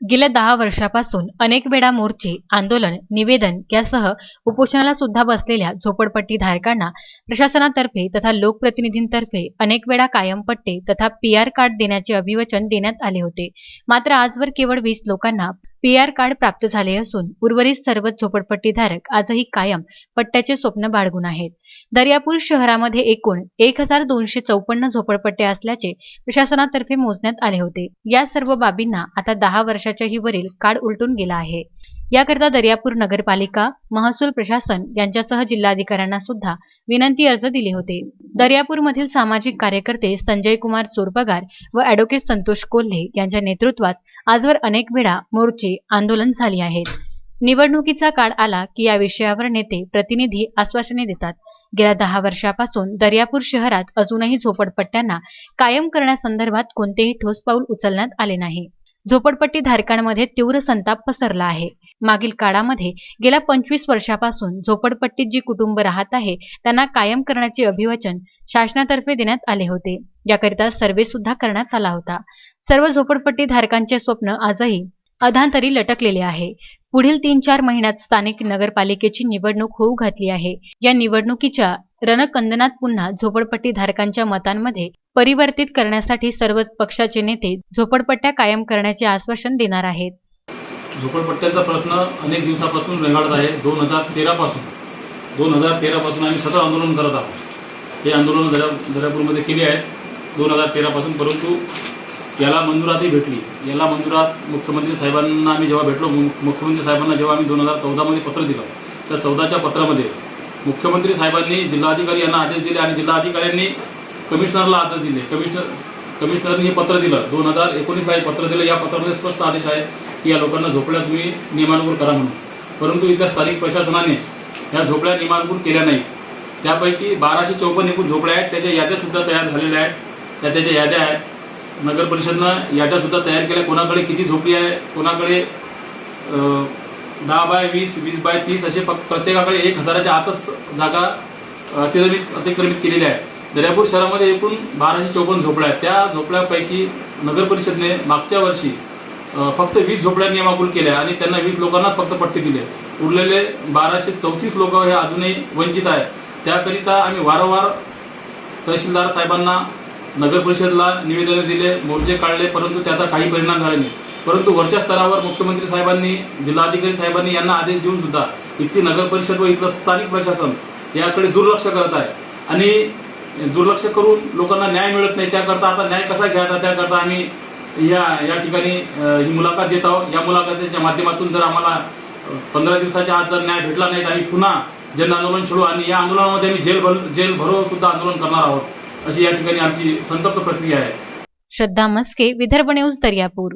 गेल्या दहा वर्षापासून अनेक वेळा मोर्चे आंदोलन निवेदन यासह उपोषणाला सुद्धा बसलेल्या झोपडपट्टी धारकांना प्रशासनातर्फे तथा लोकप्रतिनिधींतर्फे अनेक वेळा कायम पट्टे तथा पीआर कार्ड देण्याचे अभिवचन देण्यात आले होते. मात्र आजवर केवळ वीस लोकांना पीआर कार्ड प्राप्त झाले असून उर्वरित सर्वच झोपडपट्टीधारक आजही कायम पट्ट्याचे स्वप्न बाळगून आहेत. दर्यापूर शहरामध्ये एकूण एक हजार दोनशे चौपन्न झोपडपट्ट्या असल्याचे प्रशासनातर्फे मोजण्यात आले होते. या सर्व बाबींना आता दहा वर्षाच्याही वरील कार्ड उलटून गेला आहे. याकरता दर्यापूर नगरपालिका महसूल प्रशासन यांच्यासह जिल्हाधिकाऱ्यांना सुद्धा विनंती अर्ज दिले होते. दर्यापूरमधील सामाजिक कार्यकर्ते संजय कुमार चोरपगार व अॅडव्होकेट संतोष कोल्हे यांच्या नेतृत्वात आजवर अनेक वेळा मोर्चे आंदोलन झाली आहेत. निवडणुकीचा काळ आला की या विषयावर नेते प्रतिनिधी आश्वासने देतात. गेल्या दहा वर्षापासून दर्यापूर शहरात अजूनही झोपडपट्ट्यांना कायम करण्यासंदर्भात कोणतेही ठोस पाऊल उचलण्यात आले नाही. झोपडपट्टी धारकांमध्ये तीव्र संताप पसरला आहे. मागील काळामध्ये गेल्या पंचवीस वर्षापासून झोपडपट्टीत जी कुटुंब राहत आहे त्यांना कायम करण्याचे अभिवचन शासनातर्फे देण्यात आले होते. याकरिता सर्वे सुद्धा करण्यात आला होता. सर्व झोपडपट्टी धारकांचे स्वप्न आजही अधांतरी लटकलेले आहे. पुढील तीन चार महिन्यात स्थानिक नगरपालिकेची निवडणूक होऊ घातली आहे. या निवडणुकीच्या रणकंदनात पुन्हा झोपडपट्टी धारकांच्या मतांमध्ये परिवर्तित करण्यासाठी सर्व पक्षाचे नेते झोपडपट्ट्या कायम करण्याचे आश्वासन देणार आहेत. झोपडपट्ट्याचा प्रश्न अनेक दिवसापासून रेंगाळत आहे. दोन हजार तेरापासून. दोन हजार तेरापासून आम्ही सतत आंदोलन करत आहोत. हे आंदोलन दर्या दर्यापूरमध्ये केली आहेत. दोन हजार तेरापासून परंतु याला मंजुरातही भेटली. याला मंजुरात मुख्यमंत्री साहेबांना आम्ही जेव्हा भेटलो मु- मुख्यमंत्री साहेबांना जेव्हा आम्ही दोन हजार चौदामध्ये पत्र दिलं त्या चौदाच्या पत्रामध्ये मुख्यमंत्री साहेबांनी जिल्हाधिकारी यांना आदेश दिले आणि जिल्हाधिकाऱ्यांनी कमिशनरला आदेश दिले. कमिशनर कमिशनरनी हे पत्र दिलं. दोन हजार एकोणीसला हे पत्र दिलं. या पत्रामध्ये स्पष्ट आदेश आहे. की या लोकांना झोपड्या तुम्ही नियमानुकूल करा म्हणून. परंतु इथल्या स्थानिक प्रशासनाने या झोपड्या नियमानुकूल केल्या नाही त्यापैकी बाराशे चौपन्न एकूण झोपड्या आहेत. त्याच्या याद्या सुद्धा तयार झालेल्या आहेत. त्या त्याच्या याद्या आहेत. नगर परिषदनं याद्या सुद्धा तयार केल्या. कोणाकडे किती झोपडी आहे कोणाकडे दहा बाय वीस वीस बाय तीस असे फक्त प्रत्येकाकडे एक हजाराच्या आतच जागा अतिक्रमित अतिक्रमित केलेल्या आहेत. दर्यापूर शहरामध्ये एकूण बाराशे चौपन्न झोपड्या आहेत. त्या झोपड्यापैकी नगर परिषदने मागच्या वर्षी फक्त वीस झोपड्या नियमाकुल केल्या आणि त्यांना वीस लोकांनाच फक्त पट्टी दिली. उरलेले बाराशे चौतीस लोक हे अजूनही वंचित आहे त्याकरिता आम्ही वारंवार तहसीलदार साहेबांना नगर परिषदला निवेदन दिले मोर्चे काढले परंतु त्याचा काही परिणाम झाला नाही. परंतु वरच्या स्तरावर मुख्यमंत्री साहेबांनी जिल्हाधिकारी साहेबांनी यांना आदेश देऊन सुद्धा इथली नगर परिषद व इथलं स्थानिक प्रशासन याकडे दुर्लक्ष करत आहे. आणि दुर्लक्ष करून लोकांना न्याय मिळत नाही त्याकरता आता न्याय कसा घ्यायचा त्याकरता आम्ही या या ठिकाणी ही मुलाखत देत आहोत. या मुलाखतीच्या माध्यमातून जर आम्हाला पंधरा दिवसाच्या आत जर न्याय भेटला नाही तर आम्ही पुन्हा जन आंदोलन छेडू आणि या आंदोलनामध्ये आम्ही जेल भर जेल भरो सुद्धा आंदोलन करणार आहोत. अशी या ठिकाणी आमची संतप्त प्रक्रिया आहे. श्रद्धा मस्के विदर्भ न्यूज दर्यापूर.